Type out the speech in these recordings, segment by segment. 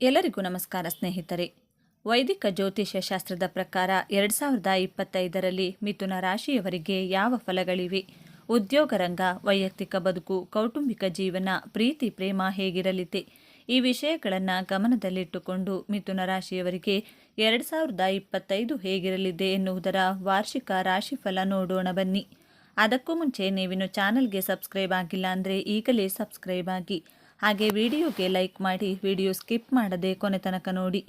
ಎಲ್ಲರಿಗೂ ನಮಸ್ಕಾರ ಸ್ನೇಹಿತರೆ. ವೈದಿಕ ಜ್ಯೋತಿಷ್ಯ ಶಾಸ್ತ್ರದ ಪ್ರಕಾರ ಎರಡು ಸಾವಿರದ ಇಪ್ಪತ್ತೈದರಲ್ಲಿ ಮಿಥುನ ರಾಶಿಯವರಿಗೆ ಯಾವ ಫಲಗಳಿವೆ? ಉದ್ಯೋಗ ರಂಗ, ವೈಯಕ್ತಿಕ ಬದುಕು, ಕೌಟುಂಬಿಕ ಜೀವನ, ಪ್ರೀತಿ, ಪ್ರೇಮ ಹೇಗಿರಲಿದೆ ಈ ವಿಷಯಗಳನ್ನು ಗಮನದಲ್ಲಿಟ್ಟುಕೊಂಡು ಮಿಥುನ ರಾಶಿಯವರಿಗೆ ಎರಡು ಸಾವಿರದ ಇಪ್ಪತ್ತೈದು ಹೇಗಿರಲಿದೆ ಎನ್ನುವುದರ ವಾರ್ಷಿಕ ರಾಶಿಫಲ ನೋಡೋಣ ಬನ್ನಿ. ಅದಕ್ಕೂ ಮುಂಚೆ ನೀವಿನ್ನು ಚಾನಲ್ಗೆ ಸಬ್ಸ್ಕ್ರೈಬ್ ಆಗಿಲ್ಲ ಅಂದರೆ ಈಗಲೇ ಸಬ್ಸ್ಕ್ರೈಬ್ ಆಗಿ ಹಾಗೆ ವಿಡಿಯೋಗೆ ಲೈಕ್ ಮಾಡಿ ವಿಡಿಯೋ ಸ್ಕಿಪ್ ಮಾಡದೆ ಕೊನೆ ತನಕ ನೋಡಿ.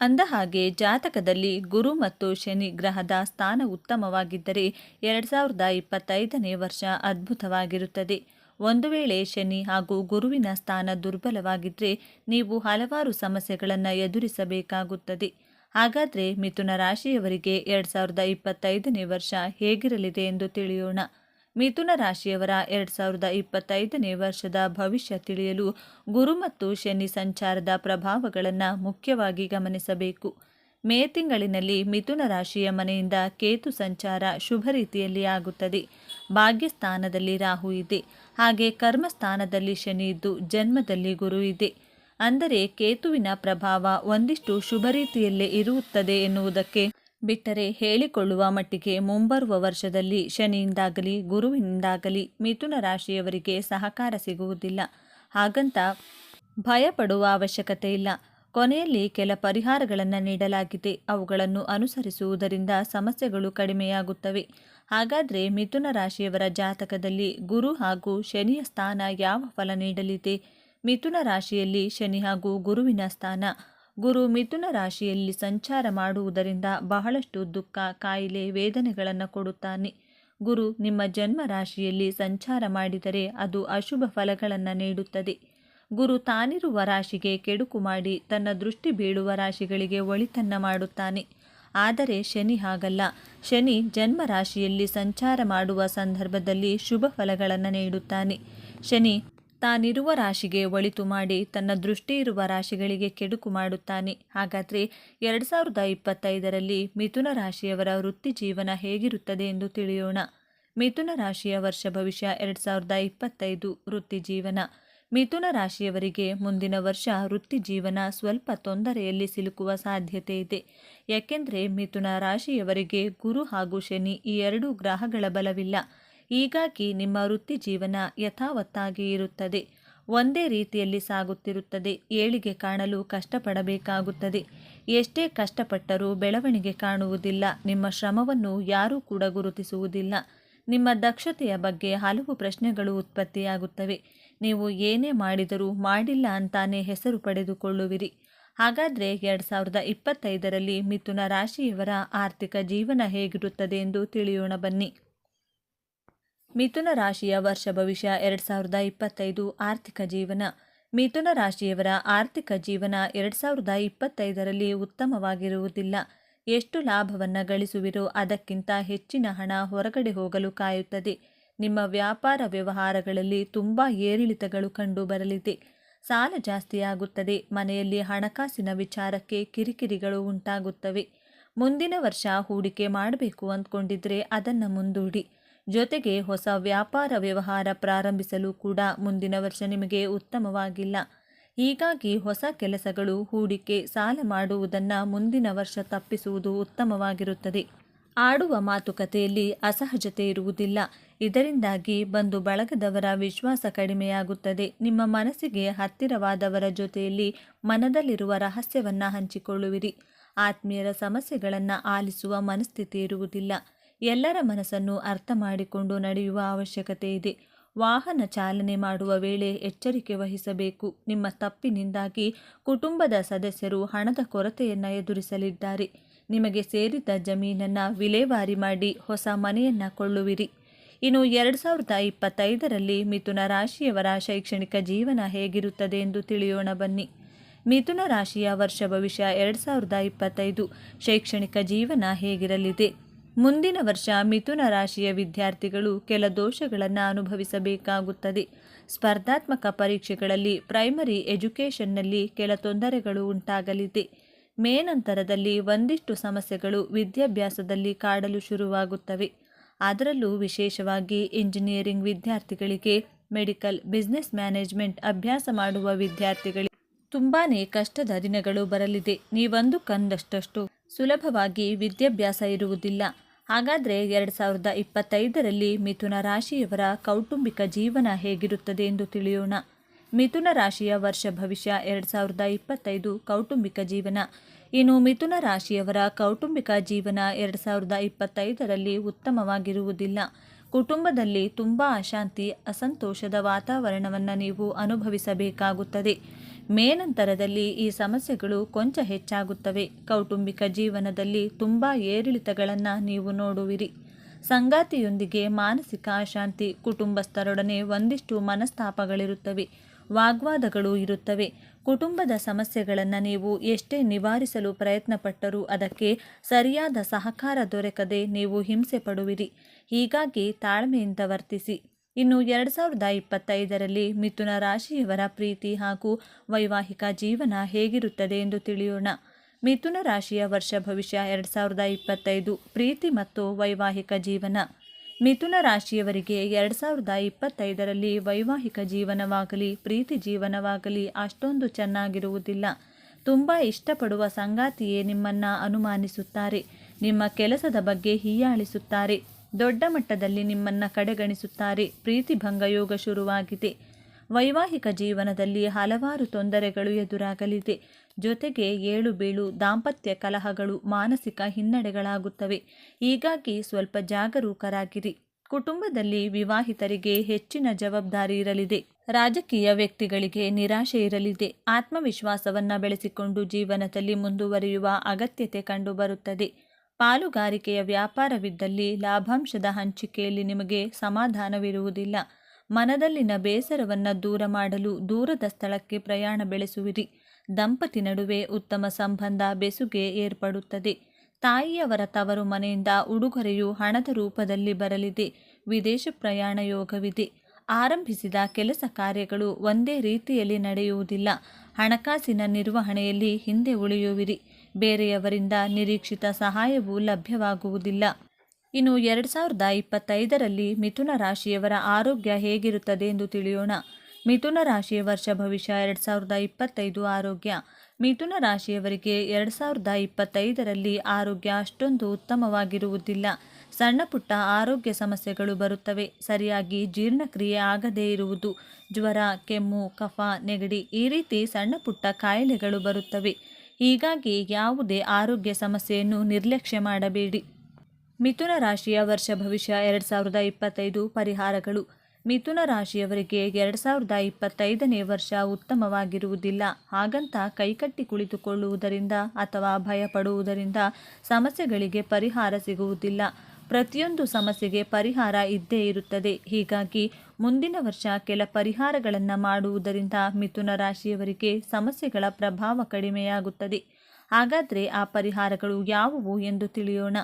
ಅಂದ ಹಾಗೆ ಜಾತಕದಲ್ಲಿ ಗುರು ಮತ್ತು ಶನಿ ಗ್ರಹದ ಸ್ಥಾನ ಉತ್ತಮವಾಗಿದ್ದರೆ ಎರಡು ಸಾವಿರದ ಇಪ್ಪತ್ತೈದನೇ ವರ್ಷ ಅದ್ಭುತವಾಗಿರುತ್ತದೆ. ಒಂದು ವೇಳೆ ಶನಿ ಹಾಗೂ ಗುರುವಿನ ಸ್ಥಾನ ದುರ್ಬಲವಾಗಿದ್ದರೆ ನೀವು ಹಲವಾರು ಸಮಸ್ಯೆಗಳನ್ನು ಎದುರಿಸಬೇಕಾಗುತ್ತದೆ. ಹಾಗಾದರೆ ಮಿಥುನ ರಾಶಿಯವರಿಗೆ ಎರಡು ಸಾವಿರದ ಇಪ್ಪತ್ತೈದನೇ ವರ್ಷ ಹೇಗಿರಲಿದೆ ಎಂದು ತಿಳಿಯೋಣ. ಮಿಥುನ ರಾಶಿಯವರ ಎರಡು ಸಾವಿರದ ಇಪ್ಪತ್ತೈದನೇ ವರ್ಷದ ಭವಿಷ್ಯ ತಿಳಿಯಲು ಗುರು ಮತ್ತು ಶನಿ ಸಂಚಾರದ ಪ್ರಭಾವಗಳನ್ನು ಮುಖ್ಯವಾಗಿ ಗಮನಿಸಬೇಕು. ಮೇ ತಿಂಗಳಿನಲ್ಲಿ ಮಿಥುನ ರಾಶಿಯ ಮನೆಯಿಂದ ಕೇತು ಸಂಚಾರ ಶುಭ ರೀತಿಯಲ್ಲಿ ಆಗುತ್ತದೆ. ಭಾಗ್ಯಸ್ಥಾನದಲ್ಲಿ ರಾಹು ಇದೆ. ಹಾಗೆ ಕರ್ಮಸ್ಥಾನದಲ್ಲಿ ಶನಿ ಇದ್ದು ಜನ್ಮದಲ್ಲಿ ಗುರು ಇದೆ. ಅಂದರೆ ಕೇತುವಿನ ಪ್ರಭಾವ ಒಂದಿಷ್ಟು ಶುಭ ರೀತಿಯಲ್ಲೇ ಇರುತ್ತದೆ ಎನ್ನುವುದಕ್ಕೆ ಬಿಟ್ಟರೆ ಹೇಳಿಕೊಳ್ಳುವ ಮಟ್ಟಿಗೆ ಮುಂಬರುವ ವರ್ಷದಲ್ಲಿ ಶನಿಯಿಂದಾಗಲಿ, ಗುರುವಿನಿಂದಾಗಲಿ ಮಿಥುನ ರಾಶಿಯವರಿಗೆ ಸಹಕಾರ ಸಿಗುವುದಿಲ್ಲ. ಹಾಗಂತ ಭಯಪಡುವ ಅವಶ್ಯಕತೆ ಇಲ್ಲ. ಕೊನೆಯಲ್ಲಿ ಕೆಲ ಪರಿಹಾರಗಳನ್ನು ನೀಡಲಾಗಿದೆ. ಅವುಗಳನ್ನು ಅನುಸರಿಸುವುದರಿಂದ ಸಮಸ್ಯೆಗಳು ಕಡಿಮೆಯಾಗುತ್ತವೆ. ಹಾಗಾದರೆ ಮಿಥುನ ರಾಶಿಯವರ ಜಾತಕದಲ್ಲಿ ಗುರು ಹಾಗೂ ಶನಿಯ ಸ್ಥಾನ ಯಾವ ಫಲ ನೀಡಲಿದೆ? ಮಿಥುನ ರಾಶಿಯಲ್ಲಿ ಶನಿ ಹಾಗೂ ಗುರುವಿನ ಸ್ಥಾನ ಗುರು ಮಿಥುನ ರಾಶಿಯಲ್ಲಿ ಸಂಚಾರ ಮಾಡುವುದರಿಂದ ಬಹಳಷ್ಟು ದುಃಖ, ಕಾಯಿಲೆ, ವೇದನೆಗಳನ್ನು ಕೊಡುತ್ತಾನೆ. ಗುರು, ನಿಮ್ಮ ಜನ್ಮ ರಾಶಿಯಲ್ಲಿ ಸಂಚಾರ ಮಾಡಿದರೆ ಅದು ಅಶುಭ ಫಲಗಳನ್ನು ನೀಡುತ್ತದೆ. ಗುರು ತಾನಿರುವ ರಾಶಿಗೆ ಕೆಡುಕು ಮಾಡಿ ತನ್ನ ದೃಷ್ಟಿ ಬೀಳುವ ರಾಶಿಗಳಿಗೆ ಒಳಿತನ್ನ ಮಾಡುತ್ತಾನೆ. ಆದರೆ ಶನಿ ಹಾಗಲ್ಲ. ಶನಿ ಜನ್ಮ ರಾಶಿಯಲ್ಲಿ ಸಂಚಾರ ಮಾಡುವ ಸಂದರ್ಭದಲ್ಲಿ ಶುಭ ಫಲಗಳನ್ನು ನೀಡುತ್ತಾನೆ. ಶನಿ ತಾನಿರುವ ರಾಶಿಗೆ ಒಳಿತು ಮಾಡಿ ತನ್ನ ದೃಷ್ಟಿ ಇರುವ ರಾಶಿಗಳಿಗೆ ಕೆಡುಕು ಮಾಡುತ್ತಾನೆ. ಹಾಗಾದರೆ ಎರಡು ಸಾವಿರದ ಇಪ್ಪತ್ತೈದರಲ್ಲಿ ಮಿಥುನ ರಾಶಿಯವರ ವೃತ್ತಿ ಜೀವನ ಹೇಗಿರುತ್ತದೆ ಎಂದು ತಿಳಿಯೋಣ. ಮಿಥುನ ರಾಶಿಯ ವರ್ಷ ಭವಿಷ್ಯ ಎರಡು ಸಾವಿರದ ಇಪ್ಪತ್ತೈದು ವೃತ್ತಿ ಜೀವನ. ಮಿಥುನ ರಾಶಿಯವರಿಗೆ ಮುಂದಿನ ವರ್ಷ ವೃತ್ತಿ ಜೀವನ ಸ್ವಲ್ಪ ತೊಂದರೆಯಲ್ಲಿ ಸಿಲುಕುವ ಸಾಧ್ಯತೆ ಇದೆ. ಯಾಕೆಂದರೆ ಮಿಥುನ ರಾಶಿಯವರಿಗೆ ಗುರು ಹಾಗೂ ಶನಿ ಈ ಎರಡೂ ಗ್ರಹಗಳ ಬಲವಿಲ್ಲ. ಹೀಗಾಗಿ ನಿಮ್ಮ ವೃತ್ತಿ ಜೀವನ ಯಥಾವತ್ತಾಗಿ ಇರುತ್ತದೆ. ಒಂದೇ ರೀತಿಯಲ್ಲಿ ಸಾಗುತ್ತಿರುತ್ತದೆ. ಏಳಿಗೆ ಕಾಣಲು ಕಷ್ಟಪಡಬೇಕಾಗುತ್ತದೆ. ಎಷ್ಟೇ ಕಷ್ಟಪಟ್ಟರೂ ಬೆಳವಣಿಗೆ ಕಾಣುವುದಿಲ್ಲ. ನಿಮ್ಮ ಶ್ರಮವನ್ನು ಯಾರೂ ಕೂಡ ಗುರುತಿಸುವುದಿಲ್ಲ. ನಿಮ್ಮ ದಕ್ಷತೆಯ ಬಗ್ಗೆ ಹಲವು ಪ್ರಶ್ನೆಗಳು ಉತ್ಪತ್ತಿಯಾಗುತ್ತವೆ. ನೀವು ಏನೇ ಮಾಡಿದರೂ ಮಾಡಿಲ್ಲ ಅಂತಾನೆ ಹೆಸರು ಪಡೆದುಕೊಳ್ಳುವಿರಿ. ಹಾಗಾದರೆ ಎರಡು ಸಾವಿರದ ಇಪ್ಪತ್ತೈದರಲ್ಲಿ ಮಿಥುನ ರಾಶಿಯವರ ಆರ್ಥಿಕ ಜೀವನ ಹೇಗಿರುತ್ತದೆ ಎಂದು ತಿಳಿಯೋಣ ಬನ್ನಿ. ಮಿಥುನ ರಾಶಿಯ ವರ್ಷ ಭವಿಷ್ಯ ಎರಡು ಸಾವಿರದ ಇಪ್ಪತ್ತೈದು ಆರ್ಥಿಕ ಜೀವನ. ಮಿಥುನ ರಾಶಿಯವರ ಆರ್ಥಿಕ ಜೀವನ ಎರಡು ಸಾವಿರದ ಇಪ್ಪತ್ತೈದರಲ್ಲಿ ಉತ್ತಮವಾಗಿರುವುದಿಲ್ಲ. ಎಷ್ಟು ಲಾಭವನ್ನು ಗಳಿಸುವಿರೋ ಅದಕ್ಕಿಂತ ಹೆಚ್ಚಿನ ಹಣ ಹೊರಗಡೆ ಹೋಗಲು ಕಾಯುತ್ತದೆ. ನಿಮ್ಮ ವ್ಯಾಪಾರ ವ್ಯವಹಾರಗಳಲ್ಲಿ ತುಂಬ ಏರಿಳಿತಗಳು ಕಂಡು ಬರಲಿದೆ. ಸಾಲ ಜಾಸ್ತಿಯಾಗುತ್ತದೆ ಮನೆಯಲ್ಲಿ ಹಣಕಾಸಿನ ವಿಚಾರಕ್ಕೆ ಕಿರಿಕಿರಿಗಳು ಉಂಟಾಗುತ್ತವೆ. ಮುಂದಿನ ವರ್ಷ ಹೂಡಿಕೆ ಮಾಡಬೇಕು ಅಂದ್ಕೊಂಡಿದ್ರೆ ಅದನ್ನು ಮುಂದೂಡಿ. ಜೊತೆಗೆ ಹೊಸ ವ್ಯಾಪಾರ ವ್ಯವಹಾರ ಪ್ರಾರಂಭಿಸಲು ಕೂಡ ಮುಂದಿನ ವರ್ಷ ನಿಮಗೆ ಉತ್ತಮವಾಗಿಲ್ಲ. ಹೀಗಾಗಿ ಹೊಸ ಕೆಲಸಗಳು, ಹೂಡಿಕೆ, ಸಾಲ ಮಾಡುವುದನ್ನು ಮುಂದಿನ ವರ್ಷ ತಪ್ಪಿಸುವುದು ಉತ್ತಮವಾಗಿರುತ್ತದೆ. ಆಡುವ ಮಾತುಕತೆಯಲ್ಲಿ ಅಸಹಜತೆ ಇರುವುದಿಲ್ಲ. ಇದರಿಂದಾಗಿ ಬಂದು ಬಳಗದವರ ವಿಶ್ವಾಸ ಕಡಿಮೆಯಾಗುತ್ತದೆ. ನಿಮ್ಮ ಮನಸ್ಸಿಗೆ ಹತ್ತಿರವಾದವರ ಜೊತೆಯಲ್ಲಿ ಮನದಲ್ಲಿರುವ ರಹಸ್ಯವನ್ನು ಹಂಚಿಕೊಳ್ಳುವಿರಿ. ಆತ್ಮೀಯರ ಸಮಸ್ಯೆಗಳನ್ನು ಆಲಿಸುವ ಮನಸ್ಥಿತಿ ಇರುವುದಿಲ್ಲ. ಎಲ್ಲರ ಮನಸ್ಸನ್ನು ಅರ್ಥ ಮಾಡಿಕೊಂಡು ನಡೆಯುವ ಅವಶ್ಯಕತೆ ಇದೆ. ವಾಹನ ಚಾಲನೆ ಮಾಡುವ ವೇಳೆ ಎಚ್ಚರಿಕೆ ವಹಿಸಬೇಕು. ನಿಮ್ಮ ತಪ್ಪಿನಿಂದಾಗಿ ಕುಟುಂಬದ ಸದಸ್ಯರು ಹಣದ ಕೊರತೆಯನ್ನು ಎದುರಿಸಲಿದ್ದಾರೆ. ನಿಮಗೆ ಸೇರಿದ ಜಮೀನನ್ನು ವಿಲೇವಾರಿ ಮಾಡಿ ಹೊಸ ಮನೆಯನ್ನು ಕೊಳ್ಳುವಿರಿ. ಇನ್ನು ಎರಡು ಸಾವಿರದ ಇಪ್ಪತ್ತೈದರಲ್ಲಿ ಮಿಥುನ ರಾಶಿಯವರ ಶೈಕ್ಷಣಿಕ ಜೀವನ ಹೇಗಿರುತ್ತದೆ ಎಂದು ತಿಳಿಯೋಣ ಬನ್ನಿ. ಮಿಥುನ ರಾಶಿಯ ವರ್ಷ ಭವಿಷ್ಯ ಎರಡು ಸಾವಿರದ ಇಪ್ಪತ್ತೈದು. ಶೈಕ್ಷಣಿಕ ಜೀವನ ಹೇಗಿರಲಿದೆ? ಮುಂದಿನ ವರ್ಷ ಮಿಥುನ ರಾಶಿಯ ವಿದ್ಯಾರ್ಥಿಗಳು ಕೆಲ ದೋಷಗಳನ್ನು ಅನುಭವಿಸಬೇಕಾಗುತ್ತದೆ. ಸ್ಪರ್ಧಾತ್ಮಕ ಪರೀಕ್ಷೆಗಳಲ್ಲಿ ಪ್ರೈಮರಿ ಎಜುಕೇಷನ್ನಲ್ಲಿ ಕೆಲ ತೊಂದರೆಗಳು ಉಂಟಾಗಲಿದೆ. ಮೇ ನಂತರದಲ್ಲಿ ಒಂದಿಷ್ಟು ಸಮಸ್ಯೆಗಳು ವಿದ್ಯಾಭ್ಯಾಸದಲ್ಲಿ ಕಾಡಲು ಶುರುವಾಗುತ್ತವೆ. ಅದರಲ್ಲೂ ವಿಶೇಷವಾಗಿ ಇಂಜಿನಿಯರಿಂಗ್ ವಿದ್ಯಾರ್ಥಿಗಳಿಗೆ ಮೆಡಿಕಲ್ ಬಿಸ್ನೆಸ್ ಮ್ಯಾನೇಜ್ಮೆಂಟ್ ಅಭ್ಯಾಸ ಮಾಡುವ ವಿದ್ಯಾರ್ಥಿಗಳಿಗೆ ತುಂಬಾ ಕಷ್ಟದ ದಿನಗಳು ಬರಲಿದೆ. ನೀವೊಂದು ಕಂದಷ್ಟಷ್ಟು ಸುಲಭವಾಗಿ ವಿದ್ಯಾಭ್ಯಾಸ ಇರುವುದಿಲ್ಲ. ಹಾಗಾದರೆ ಎರಡು ಸಾವಿರದ ಇಪ್ಪತ್ತೈದರಲ್ಲಿ ಮಿಥುನ ರಾಶಿಯವರ ಕೌಟುಂಬಿಕ ಜೀವನ ಹೇಗಿರುತ್ತದೆ ಎಂದು ತಿಳಿಯೋಣ. ಮಿಥುನ ರಾಶಿಯ ವರ್ಷ ಭವಿಷ್ಯ ಎರಡು ಸಾವಿರದ ಇಪ್ಪತ್ತೈದು ಕೌಟುಂಬಿಕ ಜೀವನ. ಇನ್ನು ಮಿಥುನ ರಾಶಿಯವರ ಕೌಟುಂಬಿಕ ಜೀವನ ಎರಡು ಸಾವಿರದ ಇಪ್ಪತ್ತೈದರಲ್ಲಿ ಉತ್ತಮವಾಗಿರುವುದಿಲ್ಲ. ಕುಟುಂಬದಲ್ಲಿ ತುಂಬ ಅಶಾಂತಿ, ಅಸಂತೋಷದ ವಾತಾವರಣವನ್ನು ನೀವು ಅನುಭವಿಸಬೇಕಾಗುತ್ತದೆ. ಮೇನಂತರದಲ್ಲಿ ಈ ಸಮಸ್ಯೆಗಳು ಕೊಂಚ ಹೆಚ್ಚಾಗುತ್ತವೆ. ಕೌಟುಂಬಿಕ ಜೀವನದಲ್ಲಿ ತುಂಬ ಏರಿಳಿತಗಳನ್ನು ನೀವು ನೋಡುವಿರಿ. ಸಂಗಾತಿಯೊಂದಿಗೆ ಮಾನಸಿಕ ಅಶಾಂತಿ, ಕುಟುಂಬಸ್ಥರೊಡನೆ ಒಂದಿಷ್ಟು ಮನಸ್ತಾಪಗಳಿರುತ್ತವೆ. ವಾಗ್ವಾದಗಳು ಇರುತ್ತವೆ. ಕುಟುಂಬದ ಸಮಸ್ಯೆಗಳನ್ನು ನೀವು ಎಷ್ಟೇ ನಿವಾರಿಸಲು ಪ್ರಯತ್ನಪಟ್ಟರೂ ಅದಕ್ಕೆ ಸರಿಯಾದ ಸಹಕಾರ ದೊರಕದೆ ನೀವು ಹಿಂಸೆ ಪಡುವಿರಿ. ಹೀಗಾಗಿ ತಾಳ್ಮೆಯಿಂದ ವರ್ತಿಸಿ. ಇನ್ನು ಎರಡು ಸಾವಿರದ ಇಪ್ಪತ್ತೈದರಲ್ಲಿ ಮಿಥುನ ರಾಶಿಯವರ ಪ್ರೀತಿ ಹಾಗೂ ವೈವಾಹಿಕ ಜೀವನ ಹೇಗಿರುತ್ತದೆ ಎಂದು ತಿಳಿಯೋಣ. ಮಿಥುನ ರಾಶಿಯ ವರ್ಷ ಭವಿಷ್ಯ ಎರಡು ಸಾವಿರದ ಇಪ್ಪತ್ತೈದು, ಪ್ರೀತಿ ಮತ್ತು ವೈವಾಹಿಕ ಜೀವನ. ಮಿಥುನ ರಾಶಿಯವರಿಗೆ ಎರಡು ಸಾವಿರದ ಇಪ್ಪತ್ತೈದರಲ್ಲಿ ವೈವಾಹಿಕ ಜೀವನವಾಗಲಿ, ಪ್ರೀತಿ ಜೀವನವಾಗಲಿ ಅಷ್ಟೊಂದು ಚೆನ್ನಾಗಿರುವುದಿಲ್ಲ. ತುಂಬ ಇಷ್ಟಪಡುವ ಸಂಗಾತಿಯೇ ನಿಮ್ಮನ್ನು ಅನುಮಾನಿಸುತ್ತಾರೆ. ನಿಮ್ಮ ಕೆಲಸದ ಬಗ್ಗೆ ಹೀಯಾಳಿಸುತ್ತಾರೆ. ದೊಡ್ಡ ಮಟ್ಟದಲ್ಲಿ ನಿಮ್ಮನ್ನು ಕಡೆಗಣಿಸುತ್ತಾರೆ. ಪ್ರೀತಿಭಂಗ ಯೋಗ ಶುರುವಾಗಿದೆ. ವೈವಾಹಿಕ ಜೀವನದಲ್ಲಿ ಹಲವಾರು ತೊಂದರೆಗಳು ಎದುರಾಗಲಿದೆ. ಜೊತೆಗೆ ಏಳು ಬೀಳು, ದಾಂಪತ್ಯ ಕಲಹಗಳು, ಮಾನಸಿಕ ಹಿನ್ನಡೆಗಳಾಗುತ್ತವೆ. ಹೀಗಾಗಿ ಸ್ವಲ್ಪ ಜಾಗರೂಕರಾಗಿರಿ. ಕುಟುಂಬದಲ್ಲಿ ವಿವಾಹಿತರಿಗೆ ಹೆಚ್ಚಿನ ಜವಾಬ್ದಾರಿ ಇರಲಿದೆ. ರಾಜಕೀಯ ವ್ಯಕ್ತಿಗಳಿಗೆ ನಿರಾಶೆ ಇರಲಿದೆ. ಆತ್ಮವಿಶ್ವಾಸವನ್ನು ಬೆಳೆಸಿಕೊಂಡು ಜೀವನದಲ್ಲಿ ಮುಂದುವರಿಯುವ ಅಗತ್ಯತೆ ಕಂಡುಬರುತ್ತದೆ. ಪಾಲುಗಾರಿಕೆಯ ವ್ಯಾಪಾರವಿದ್ದಲ್ಲಿ ಲಾಭಾಂಶದ ಹಂಚಿಕೆಯಲ್ಲಿ ನಿಮಗೆ ಸಮಾಧಾನವಿರುವುದಿಲ್ಲ. ಮನದಲ್ಲಿನ ಬೇಸರವನ್ನು ದೂರ ಮಾಡಲು ದೂರದ ಸ್ಥಳಕ್ಕೆ ಪ್ರಯಾಣ ಬೆಳೆಸುವಿರಿ. ದಂಪತಿ ನಡುವೆ ಉತ್ತಮ ಸಂಬಂಧ ಬೆಸುಗೆ ಏರ್ಪಡುತ್ತದೆ. ತಾಯಿಯವರ ತವರು ಮನೆಯಿಂದ ಉಡುಗೊರೆಯು ಹಣದ ರೂಪದಲ್ಲಿ ಬರಲಿದೆ. ವಿದೇಶ ಪ್ರಯಾಣ ಯೋಗವಿದೆ. ಆರಂಭಿಸಿದ ಕೆಲಸ ಕಾರ್ಯಗಳು ಒಂದೇ ರೀತಿಯಲ್ಲಿ ನಡೆಯುವುದಿಲ್ಲ. ಹಣಕಾಸಿನ ನಿರ್ವಹಣೆಯಲ್ಲಿ ಹಿಂದೆ ಉಳಿಯುವಿರಿ. ಬೇರೆಯವರಿಂದ ನಿರೀಕ್ಷಿತ ಸಹಾಯವೂ ಲಭ್ಯವಾಗುವುದಿಲ್ಲ. ಇನ್ನು ಎರಡು ಸಾವಿರದ ಇಪ್ಪತ್ತೈದರಲ್ಲಿ ಮಿಥುನ ರಾಶಿಯವರ ಆರೋಗ್ಯ ಹೇಗಿರುತ್ತದೆ ಎಂದು ತಿಳಿಯೋಣ. ಮಿಥುನ ರಾಶಿಯ ವರ್ಷ ಭವಿಷ್ಯ ಎರಡು ಸಾವಿರದ ಇಪ್ಪತ್ತೈದು ಆರೋಗ್ಯ. ಮಿಥುನ ರಾಶಿಯವರಿಗೆ ಎರಡು ಸಾವಿರದ ಇಪ್ಪತ್ತೈದರಲ್ಲಿ ಆರೋಗ್ಯ ಅಷ್ಟೊಂದು ಉತ್ತಮವಾಗಿರುವುದಿಲ್ಲ. ಸಣ್ಣ ಪುಟ್ಟ ಆರೋಗ್ಯ ಸಮಸ್ಯೆಗಳು ಬರುತ್ತವೆ. ಸರಿಯಾಗಿ ಜೀರ್ಣಕ್ರಿಯೆ ಆಗದೇ ಇರುವುದು, ಜ್ವರ, ಕೆಮ್ಮು, ಕಫ, ನೆಗಡಿ ಈ ರೀತಿ ಸಣ್ಣ ಪುಟ್ಟ ಕಾಯಿಲೆಗಳು ಬರುತ್ತವೆ. ಹೀಗಾಗಿ ಯಾವುದೇ ಆರೋಗ್ಯ ಸಮಸ್ಯೆಯನ್ನು ನಿರ್ಲಕ್ಷ್ಯ ಮಾಡಬೇಡಿ. ಮಿಥುನ ರಾಶಿಯ ವರ್ಷ ಭವಿಷ್ಯ ಎರಡು ಸಾವಿರದ ಇಪ್ಪತ್ತೈದು ಪರಿಹಾರಗಳು. ಮಿಥುನ ರಾಶಿಯವರಿಗೆ ಎರಡು ಸಾವಿರದ ಇಪ್ಪತ್ತೈದನೇ ವರ್ಷ ಉತ್ತಮವಾಗಿರುವುದಿಲ್ಲ. ಹಾಗಂತ ಕೈಕಟ್ಟಿ ಕುಳಿತುಕೊಳ್ಳುವುದರಿಂದ ಅಥವಾ ಭಯಪಡುವುದರಿಂದ ಸಮಸ್ಯೆಗಳಿಗೆ ಪರಿಹಾರ ಸಿಗುವುದಿಲ್ಲ. ಪ್ರತಿಯೊಂದು ಸಮಸ್ಯೆಗೆ ಪರಿಹಾರ ಇದ್ದೇ ಇರುತ್ತದೆ. ಹೀಗಾಗಿ ಮುಂದಿನ ವರ್ಷ ಕೆಲ ಪರಿಹಾರಗಳನ್ನು ಮಾಡುವುದರಿಂದ ಮಿಥುನ ರಾಶಿಯವರಿಗೆ ಸಮಸ್ಯೆಗಳ ಪ್ರಭಾವ ಕಡಿಮೆಯಾಗುತ್ತದೆ. ಹಾಗಾದರೆ ಆ ಪರಿಹಾರಗಳು ಯಾವುವು ಎಂದು ತಿಳಿಯೋಣ.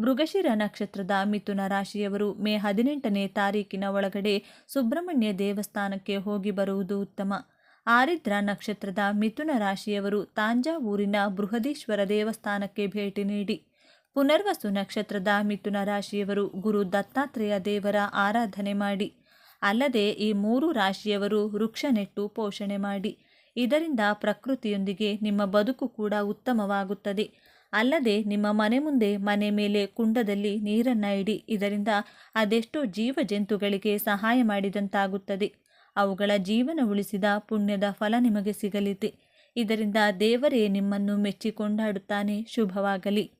ಮೃಗಶಿರ ನಕ್ಷತ್ರದ ಮಿಥುನ ರಾಶಿಯವರು ಮೇ ಹದಿನೆಂಟನೇ ತಾರೀಕಿನ ಒಳಗಡೆ ಸುಬ್ರಹ್ಮಣ್ಯ ದೇವಸ್ಥಾನಕ್ಕೆ ಹೋಗಿ ಬರುವುದು ಉತ್ತಮ. ಆರಿದ್ರ ನಕ್ಷತ್ರದ ಮಿಥುನ ರಾಶಿಯವರು ತಾಂಜಾವೂರಿನ ಬೃಹದೀಶ್ವರ ದೇವಸ್ಥಾನಕ್ಕೆ ಭೇಟಿ ನೀಡಿ ಪುನರ್ವಸು ನಕ್ಷತ್ರದ ಮಿಥುನ ರಾಶಿಯವರು ಗುರು ದತ್ತಾತ್ರೇಯ ದೇವರ ಆರಾಧನೆ ಮಾಡಿ. ಅಲ್ಲದೆ ಈ ಮೂರು ರಾಶಿಯವರು ವೃಕ್ಷ ನೆಟ್ಟು ಪೋಷಣೆ ಮಾಡಿ. ಇದರಿಂದ ಪ್ರಕೃತಿಯೊಂದಿಗೆ ನಿಮ್ಮ ಬದುಕು ಕೂಡ ಉತ್ತಮವಾಗುತ್ತದೆ. ಅಲ್ಲದೆ ನಿಮ್ಮ ಮನೆ ಮುಂದೆ ಮನೆ ಮೇಲೆ ಕುಂಡದಲ್ಲಿ ನೀರನ್ನು ಇಡಿ. ಇದರಿಂದ ಅದೆಷ್ಟೋ ಜೀವ ಜಂತುಗಳಿಗೆ ಸಹಾಯ ಮಾಡಿದಂತಾಗುತ್ತದೆ. ಅವುಗಳ ಜೀವನ ಉಳಿಸಿದ ಪುಣ್ಯದ ಫಲ ನಿಮಗೆ ಸಿಗಲಿದೆ. ಇದರಿಂದ ದೇವರೇ ನಿಮ್ಮನ್ನು ಮೆಚ್ಚಿ ಕೊಂಡಾಡುತ್ತಾನೆ ಶುಭವಾಗಲಿ.